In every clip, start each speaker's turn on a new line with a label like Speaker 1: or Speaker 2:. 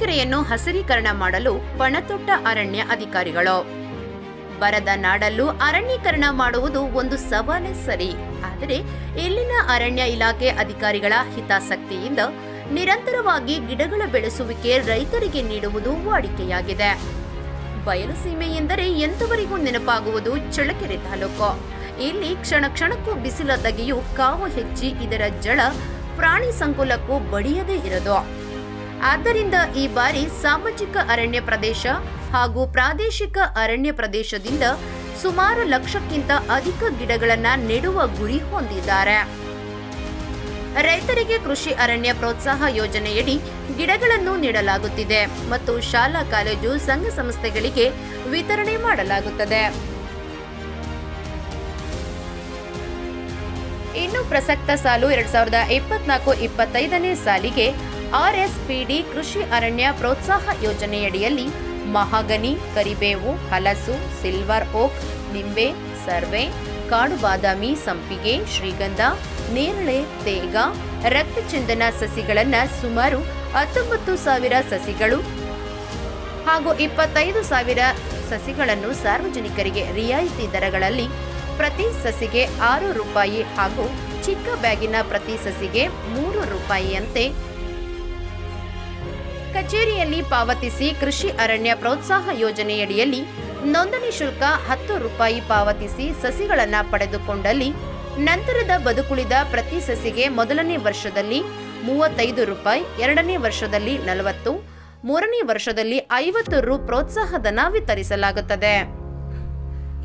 Speaker 1: ಚಳ್ಳಕೆರೆಯನ್ನು ಹಸಿರೀಕರಣ ಮಾಡಲು ಪಣತೊಟ್ಟ ಅರಣ್ಯ ಅಧಿಕಾರಿಗಳು. ಬರದ ನಾಡಲ್ಲೂ ಅರಣ್ಯೀಕರಣ ಮಾಡುವುದು ಒಂದು ಸವಾಲೇ ಸರಿ. ಆದರೆ ಇಲ್ಲಿನ ಅರಣ್ಯ ಇಲಾಖೆ ಅಧಿಕಾರಿಗಳ ಹಿತಾಸಕ್ತಿಯಿಂದ ನಿರಂತರವಾಗಿ ಗಿಡಗಳ ಬೆಳೆಸುವಿಕೆ ರೈತರಿಗೆ ನೀಡುವುದು ವಾಡಿಕೆಯಾಗಿದೆ. ಬಯಲು ಸೀಮೆ ಎಂದರೆ ಎಂತವರಿಗೂ ನೆನಪಾಗುವುದು ಚಳ್ಳಕೆರೆ ತಾಲೂಕು. ಇಲ್ಲಿ ಕ್ಷಣ ಕ್ಷಣಕ್ಕೂ ಬಿಸಿಲ ದಗೆಯು ಕಾವು ಹೆಚ್ಚಿ ಇದರ ಜಳ ಪ್ರಾಣಿ ಸಂಕುಲಕ್ಕೂ ಬಡಿಯದೇ ಇರದು. ಆದ್ದರಿಂದ ಈ ಬಾರಿ ಸಾಮಾಜಿಕ ಅರಣ್ಯ ಪ್ರದೇಶ ಹಾಗೂ ಪ್ರಾದೇಶಿಕ ಅರಣ್ಯ ಪ್ರದೇಶದಿಂದ ಸುಮಾರು ಲಕ್ಷಕ್ಕಿಂತ ಅಧಿಕ ಗಿಡಗಳನ್ನ ನೆಡುವ ಗುರಿ ಹೊಂದಿದ್ದಾರೆ. ರೈತರಿಗೆ ಕೃಷಿ ಅರಣ್ಯ ಪ್ರೋತ್ಸಾಹ ಯೋಜನೆಯಡಿ ಗಿಡಗಳನ್ನು ನೀಡಲಾಗುತ್ತಿದೆ ಮತ್ತು ಶಾಲಾ ಕಾಲೇಜು ಸಂಘ ಸಂಸ್ಥೆಗಳಿಗೆ ವಿತರಣೆ ಮಾಡಲಾಗುತ್ತದೆ. ಇನ್ನು ಪ್ರಸಕ್ತ ಸಾಲು ಎರಡ್ ಸಾವಿರದ ಇಪ್ಪತ್ನಾಲ್ಕು ಇಪ್ಪತ್ತೈದನೇ ಸಾಲಿಗೆ ಆರ್ಎಸ್ಪಿಡಿ ಕೃಷಿ ಅರಣ್ಯ ಪ್ರೋತ್ಸಾಹ ಯೋಜನೆಯಡಿಯಲ್ಲಿ ಮಹಾಗನಿ, ಕರಿಬೇವು, ಹಲಸು, ಸಿಲ್ವರ್ ಓಕ್, ನಿಂಬೆ, ಸರ್ವೆ ಕಾಡು ಬಾದಾಮಿ ಸಂಪಿಗೆ, ಶ್ರೀಗಂಧ, ನೇರಳೆ, ತೇಗ, ರಕ್ತಚಂದನ ಸಸಿಗಳನ್ನ ಸುಮಾರು ಹತ್ತೊಂಬತ್ತು ಸಾವಿರ ಸಸಿಗಳು ಹಾಗೂ ಇಪ್ಪತ್ತೈದು ಸಾವಿರ ಸಸಿಗಳನ್ನು ಸಾರ್ವಜನಿಕರಿಗೆ ರಿಯಾಯಿತಿ ದರಗಳಲ್ಲಿ ಪ್ರತಿ ಸಸಿಗೆ ಆರು ರೂಪಾಯಿ ಹಾಗೂ ಚಿಕ್ಕ ಬ್ಯಾಗಿನ ಪ್ರತಿ ಸಸಿಗೆ ಮೂರು ರೂಪಾಯಿಯಂತೆ ಕಚೇರಿಯಲ್ಲಿ ಪಾವತಿಸಿ ಕೃಷಿ ಅರಣ್ಯ ಪ್ರೋತ್ಸಾಹ ಯೋಜನೆಯಡಿಯಲ್ಲಿ ನೋಂದಣಿ ಶುಲ್ಕ ಹತ್ತು ರೂಪಾಯಿ ಪಾವತಿಸಿ ಸಸಿಗಳನ್ನು ಪಡೆದುಕೊಂಡಲ್ಲಿ ನಂತರದ ಬದುಕುಳಿದ ಪ್ರತಿ ಸಸಿಗೆ ಮೊದಲನೇ ವರ್ಷದಲ್ಲಿ ಮೂವತ್ತೈದು ರೂಪಾಯಿ, ಎರಡನೇ ವರ್ಷದಲ್ಲಿ ನಲವತ್ತು, ಮೂರನೇ ವರ್ಷದಲ್ಲಿ ಐವತ್ತು ರು ಪ್ರೋತ್ಸಾಹಧನ ವಿತರಿಸಲಾಗುತ್ತದೆ.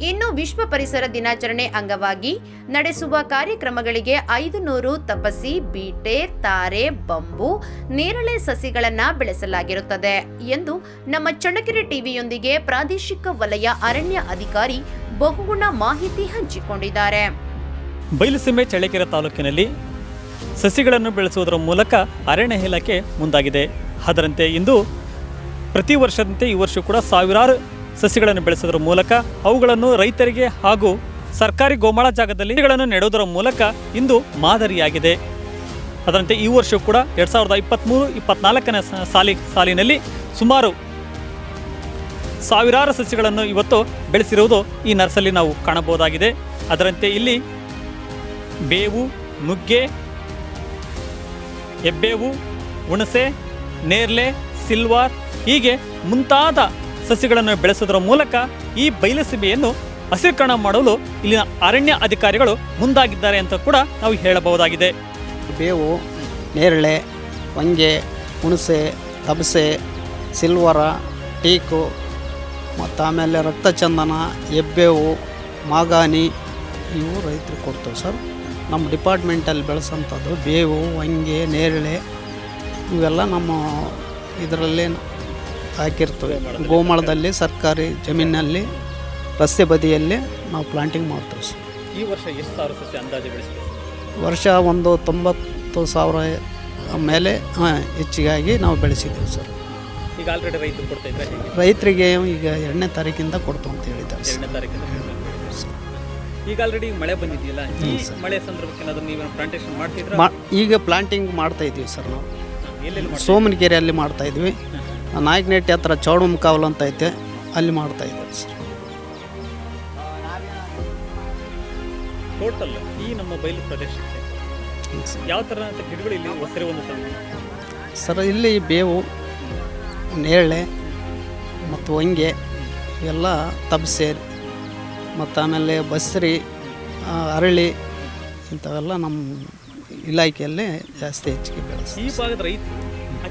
Speaker 1: ಇನ್ನು ವಿಶ್ವ ಪರಿಸರ ದಿನಾಚರಣೆ ಅಂಗವಾಗಿ ನಡೆಸುವ ಕಾರ್ಯಕ್ರಮಗಳಿಗೆ ಐದು ನೂರು ತಪಸಿ, ಬೀಟೆ, ತಾರೆ, ಬಂಬು, ನೇರಳೆ ಸಸಿಗಳನ್ನ ಬೆಳೆಸಲಾಗಿರುತ್ತದೆ ಎಂದು ನಮ್ಮ ಚಳ್ಳಕೆರೆ ಟಿವಿಯೊಂದಿಗೆ ಪ್ರಾದೇಶಿಕ ವಲಯ ಅರಣ್ಯ ಅಧಿಕಾರಿ ಬಹುಗುಣ ಮಾಹಿತಿ ಹಂಚಿಕೊಂಡಿದ್ದಾರೆ.
Speaker 2: ಬಯಲುಸೀಮೆ ಚಳ್ಳಕೆರೆ ತಾಲೂಕಿನಲ್ಲಿ ಸಸಿಗಳನ್ನು ಬೆಳೆಸುವುದರ ಮೂಲಕ ಅರಣ್ಯ ಇಲಾಖೆ ಮುಂದಾಗಿದೆ. ಅದರಂತೆ ಇಂದು ಪ್ರತಿ ವರ್ಷದಂತೆ ಈ ವರ್ಷ ಕೂಡ ಸಾವಿರಾರು ಸಸಿಗಳನ್ನು ಬೆಳೆಸೋದ್ರ ಮೂಲಕ ಅವುಗಳನ್ನು ರೈತರಿಗೆ ಹಾಗೂ ಸರ್ಕಾರಿ ಗೋಮಾಳ ಜಾಗದಲ್ಲಿ ನೆಡುವುದರ ಮೂಲಕ ಇಂದು ಮಾದರಿಯಾಗಿದೆ. ಅದರಂತೆ ಈ ವರ್ಷ ಕೂಡ ಎರಡು ಸಾವಿರದ ಇಪ್ಪತ್ತ್ಮೂರು ಇಪ್ಪತ್ನಾಲ್ಕನೇ ಸಾಲಿ, ಸಾಲಿನಲ್ಲಿ ಸುಮಾರು ಸಾವಿರಾರು ಸಸಿಗಳನ್ನು ಇವತ್ತು ಬೆಳೆಸಿರುವುದು ಈ ನರ್ಸಲ್ಲಿ ನಾವು ಕಾಣಬಹುದಾಗಿದೆ. ಅದರಂತೆ ಇಲ್ಲಿ ಬೇವು, ನುಗ್ಗೆ, ಹೆಬ್ಬೇವು, ಹುಣಸೆ, ನೇರ್ಲೆ, ಸಿಲ್ವಾರ್ ಹೀಗೆ ಮುಂತಾದ ಸಸ್ಯಗಳನ್ನು ಬೆಳೆಸುವುದರ ಮೂಲಕ ಈ ಬಯಲುಸೀಮೆಯನ್ನು ಹಸಿರೀಕರಣ ಮಾಡಲು ಇಲ್ಲಿನ ಅರಣ್ಯ ಅಧಿಕಾರಿಗಳು ಮುಂದಾಗಿದ್ದಾರೆ ಅಂತ ಕೂಡ ನಾವು ಹೇಳಬಹುದಾಗಿದೆ.
Speaker 3: ಬೇವು, ನೇರಳೆ ವಂಗೆ ಹುಣಸೆ, ತಬಸೆ, ಸಿಲ್ವರ, ಟೀಕು, ಮತ್ತು ಆಮೇಲೆ ರಕ್ತಚಂದನ, ಎಬ್ಬೇವು, ಮಾಗಾನಿ ಇವು ರೈತರು ಕೊಡ್ತೇವೆ ಸರ್. ನಮ್ಮ ಡಿಪಾರ್ಟ್ಮೆಂಟಲ್ಲಿ ಬೆಳೆಸೋಂಥದ್ದು ಬೇವು ವಂಗೆ ನೇರಳೆ ಇವೆಲ್ಲ ನಮ್ಮ ಇದರಲ್ಲಿ ಹಾಕಿರ್ತೇವೆ. ಗೋಮಾಳದಲ್ಲಿ ಸರ್ಕಾರಿ ಜಮೀನಲ್ಲಿ ರಸ್ತೆ ಬದಿಯಲ್ಲಿ ನಾವು ಪ್ಲಾಂಟಿಂಗ್ ಮಾಡ್ತೇವೆ ಸರ್.
Speaker 2: ಈ ವರ್ಷ ಎಷ್ಟು ಸಾವಿರ ಸಸ್ಯ ಅಂದಾಜು ಬೆಳೆಸಿದ್ದೀವಿ
Speaker 3: ವರ್ಷ ಒಂದು ತೊಂಬತ್ತು ಸಾವಿರ ಮೇಲೆ ಹೆಚ್ಚಿಗಾಗಿ ನಾವು ಬೆಳೆಸಿದ್ದೀವಿ ಸರ್.
Speaker 2: ಈಗ ಆಲ್ರೆಡಿ ರೈತರು ಕೊಡ್ತಾ ಇದ್ದಾರೆ
Speaker 3: ರೈತರಿಗೆ ಈಗ ಎರಡನೇ ತಾರೀಕಿಂದ ಕೊಡ್ತು ಅಂತ ಹೇಳಿದ್ದಾರೆ
Speaker 2: ಎರಡನೇ ತಾರೀಕಿಂದ ಈಗ ಆಲ್ರೆಡಿ ಮಳೆ ಬಂದಿದೆಯಲ್ಲ ಈ ಮಳೆ ಸಂದರ್ಭಕ್ಕೆ ಏನಾದರೂ ನೀವು ಪ್ಲಾಂಟೇಶನ್ ಮಾಡ್ತಿದ್ರೆ?
Speaker 3: ಈಗ ಪ್ಲಾಂಟಿಂಗ್ ಮಾಡ್ತಾ ಇದ್ದೀವಿ ಸರ್ ನಾವು. ಸೋಮನಕೆರೆಯಲ್ಲಿ ಮಾಡ್ತಾ ಇದ್ವಿ. ನಾಯಕನಹಟ್ಟಿ ಹತ್ರ ಚೌಡಮ್ಮ ಕಾವಲು ಅಂತ ಐತೆ ಅಲ್ಲಿ ಮಾಡ್ತಾ ಇದ್ದೀವಿ ಸರ್.
Speaker 2: ಟೋಟಲ್ ಈ ನಮ್ಮ ಬಯಲು ಪ್ರದೇಶಕ್ಕೆ. ಯಾವ ಥರ ಅಂತ ಗಿಡಗಳು ಇಲ್ಲಿ ಹೊಸರೆ ಒಂದು
Speaker 3: ಸರ್ ಇಲ್ಲಿ ಬೇವು ನೇರಳೆ ಮತ್ತು ಹೊಂಗೆ ಎಲ್ಲ ತಬಸೆ ಮತ್ತು ಆಮೇಲೆ ಬಸ್ರಿ ಅರಳಿ ಇಂಥವೆಲ್ಲ ನಮ್ಮ ಇಲಾಖೆಯಲ್ಲೇ ಜಾಸ್ತಿ ಹೆಚ್ಚಿಗೆ ಬೆಳೆಸಿ
Speaker 2: ಈ ಭಾಗದ ರೈತರು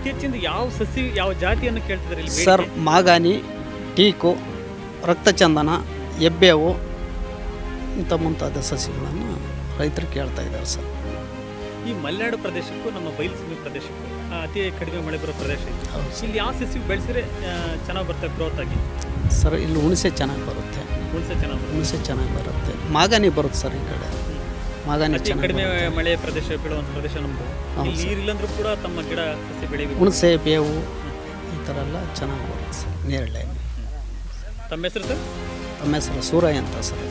Speaker 2: ಅತಿ ಹೆಚ್ಚಿಂದ ಯಾವ ಸಸಿ ಯಾವ ಜಾತಿಯನ್ನು ಕೇಳ್ತಿದ್ದಾರೆ ಇಲ್ಲಿ ಬೇಡಿಕೆ?
Speaker 3: ಸರ್ ಮಾಗಾನಿ ಟೀಕು ರಕ್ತಚಂದನ ಎಬ್ಬೇವು ಇಂಥ ಮುಂತಾದ ಸಸಿಗಳನ್ನು ರೈತರು ಕೇಳ್ತಾ ಇದ್ದಾರೆ ಸರ್.
Speaker 2: ಈ ಮಲೆನಾಡು ಪ್ರದೇಶಕ್ಕೂ ನಮ್ಮ ಬಯಲುಸೀಮೆ ಪ್ರದೇಶಕ್ಕೂ ಆ, ಅತಿ ಕಡಿಮೆ ಮಳೆ ಬರೋ ಪ್ರದೇಶ ಇದೆ.
Speaker 3: ಹೌದು
Speaker 2: ಇಲ್ಲಿ ಯಾವ ಸಸಿ ಬೆಳೆಸಿದ್ರೆ ಚೆನ್ನಾಗಿ ಬರ್ತದೆ ಗ್ರೋತ್ ಆಗಿ?
Speaker 3: ಸರ್ ಇಲ್ಲಿ ಹುಣಸೆ ಚೆನ್ನಾಗಿ ಬರುತ್ತೆ.
Speaker 2: ಹುಣಸೆ ಚೆನ್ನಾಗಿ ಬರುತ್ತೆ.
Speaker 3: ಹುಣಸೆ ಚೆನ್ನಾಗಿ ಬರುತ್ತೆ. ಮಾಗಾನಿ ಬರುತ್ತೆ ಸರ್ ಈ ಕಡೆ. ಮಾಗಾನಿ
Speaker 2: ಅತಿ
Speaker 3: ಚೆನ್ನಾಗಿ
Speaker 2: ಕಡಿಮೆ. ಮಳೆ ಪ್ರದೇಶ ಬೀಳುವಂಥ ಪ್ರದೇಶ ನಮ್ಮದು
Speaker 3: ಹೌದು
Speaker 2: ಇಲ್ಲಿ ನೀರಿಲ್ಲಂದ್ರೂ ಕೂಡ ತಮ್ಮ ಗಿಡ ಸಸಿ ಬೆಳಿಬೇಕು.
Speaker 3: ಹುಣಸೆ ಬೇವು ಈ ಥರ ಎಲ್ಲ ಚೆನ್ನಾಗಿ ಬರುತ್ತೆ ಸರ್ ನೇರಳೆ
Speaker 2: ತಮ್ಮ ಹೆಸರು ಸರ್?
Speaker 3: ತಮ್ಮ ಹೆಸರು ಸೂರಯ್ಯ ಅಂತ ಸರ್.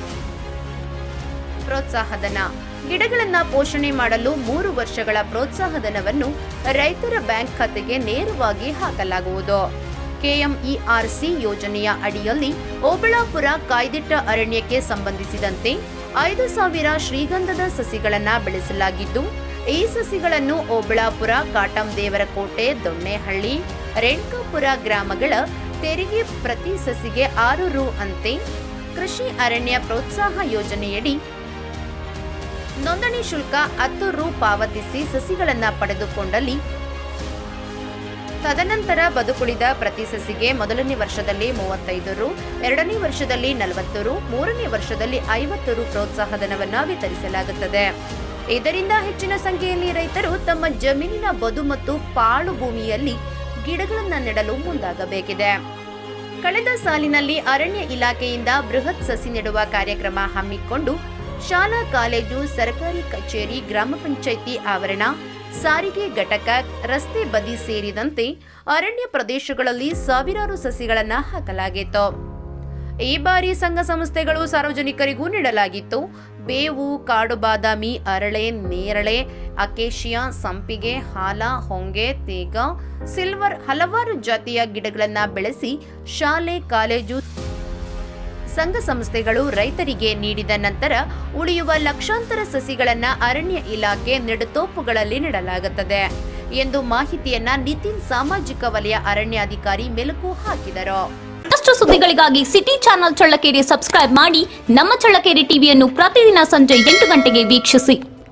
Speaker 1: ಪ್ರೋತ್ಸಾಹಧನ. ಗಿಡಗಳನ್ನು ಪೋಷಣೆ ಮಾಡಲು ಮೂರು ವರ್ಷಗಳ ಪ್ರೋತ್ಸಾಹಧನವನ್ನು ರೈತರ ಬ್ಯಾಂಕ್ ಖಾತೆಗೆ ನೇರವಾಗಿ ಹಾಕಲಾಗುವುದು. ಕೆಎಂಇಆರ್ಸಿ ಯೋಜನೆಯ ಅಡಿಯಲ್ಲಿ ಓಬಳಾಪುರ ಕಾಯ್ದಿಟ್ಟ ಅರಣ್ಯಕ್ಕೆ ಸಂಬಂಧಿಸಿದಂತೆ ಐದು ಸಾವಿರ ಶ್ರೀಗಂಧದ ಸಸಿಗಳನ್ನ ಬೆಳೆಸಲಾಗಿದ್ದು, ಈ ಸಸಿಗಳನ್ನು ಓಬಳಾಪುರ ಕಾಟಂ ದೇವರಕೋಟೆ ದೊಣ್ಣೆಹಳ್ಳಿ, ರೇಣುಕಾಪುರ ಗ್ರಾಮಗಳ ತೆರಿಗೆ ಪ್ರತಿ ಸಸಿಗೆ ಆರು ರು ಅಂತೆ ಕೃಷಿ ಅರಣ್ಯ ಪ್ರೋತ್ಸಾಹ ಯೋಜನೆಯಡಿ ನೋಂದಣಿ ಶುಲ್ಕ ಹತ್ತು ರು ಪಾವತಿಸಿ ಸಸಿಗಳನ್ನು ಪಡೆದುಕೊಂಡಲ್ಲಿ ತದನಂತರ ಬದುಕುಳಿದ ಪ್ರತಿ ಸಸಿಗೆ ಮೊದಲನೇ ವರ್ಷದಲ್ಲಿ ಮೂವತ್ತೈದು ರು, ಎರಡನೇ ವರ್ಷದಲ್ಲಿ ನಲವತ್ತು ರು, ಮೂರನೇ ವರ್ಷದಲ್ಲಿ ಐವತ್ತು ರು ಪ್ರೋತ್ಸಾಹಧನವನ್ನು ವಿತರಿಸಲಾಗುತ್ತದೆ. ಇದರಿಂದ ಹೆಚ್ಚಿನ ಸಂಖ್ಯೆಯಲ್ಲಿ ರೈತರು ತಮ್ಮ ಜಮೀನಿನ ಬದು ಮತ್ತು ಪಾಳು ಭೂಮಿಯಲ್ಲಿ ಗಿಡಗಳನ್ನು ನೆಡಲು ಮುಂದಾಗಬೇಕಿದೆ. ಕಳೆದ ಸಾಲಿನಲ್ಲಿ ಅರಣ್ಯ ಇಲಾಖೆಯಿಂದ ಬೃಹತ್ ಸಸಿ ನೆಡುವ ಕಾರ್ಯಕ್ರಮ ಹಮ್ಮಿಕೊಂಡು ಶಾಲಾ, ಕಾಲೇಜು, ಸರ್ಕಾರಿ ಕಚೇರಿ, ಗ್ರಾಮ ಪಂಚಾಯಿತಿ ಆವರಣ ಸಾರಿಗೆ ಘಟಕ, ರಸ್ತೆ ಬದಿ ಸೇರಿದಂತೆ ಅರಣ್ಯ ಪ್ರದೇಶಗಳಲ್ಲಿ ಸಾವಿರಾರು ಸಸಿಗಳನ್ನು ಹಾಕಲಾಗಿತ್ತು. ಈ ಬಾರಿ ಸಂಘ ಸಂಸ್ಥೆಗಳು ಸಾರ್ವಜನಿಕರಿಗೂ ನೀಡಲಾಗಿತ್ತು. ಬೇವು, ಕಾಡು ಬಾದಾಮಿ, ಅರಳೆ, ನೇರಳೆ, ಅಕೇಶಿಯಾ, ಸಂಪಿಗೆ, ಹಾಲ, ಹೊಂಗೆ, ತೇಗ, ಸಿಲ್ವರ್ ಹಲವಾರು ಜಾತಿಯ ಗಿಡಗಳನ್ನು ಬೆಳೆಸಿ ಶಾಲೆ, ಕಾಲೇಜು ಸಂಘ ಸಂಸ್ಥೆಗಳು ರೈತರಿಗೆ ನೀಡಿದ ನಂತರ ಉಳಿಯುವ ಲಕ್ಷಾಂತರ ಸಸಿಗಳನ್ನು ಅರಣ್ಯ ಇಲಾಖೆ ನೆಡುತೋಪುಗಳಲ್ಲಿ ನೆಡಲಾಗುತ್ತದೆ ಎಂದು ಮಾಹಿತಿಯನ್ನ ನಿತಿನ್ ಸಾಮಾಜಿಕ ವಲಯ ಅರಣ್ಯಾಧಿಕಾರಿ ಮೆಲುಕು ಹಾಕಿದರು.
Speaker 4: ಮತ್ತಷ್ಟು ಸುದ್ದಿಗಳಿಗಾಗಿ ಸಿಟಿ ಚಾನೆಲ್ ಚಳ್ಳಕೆರೆ ಸಬ್ಸ್ಕ್ರೈಬ್ ಮಾಡಿ ನಮ್ಮ ಚಳ್ಳಕೆರೆ ಟಿವಿಯನ್ನು ಪ್ರತಿದಿನ ಸಂಜೆ ಎಂಟು ಗಂಟೆಗೆ ವೀಕ್ಷಿಸಿ.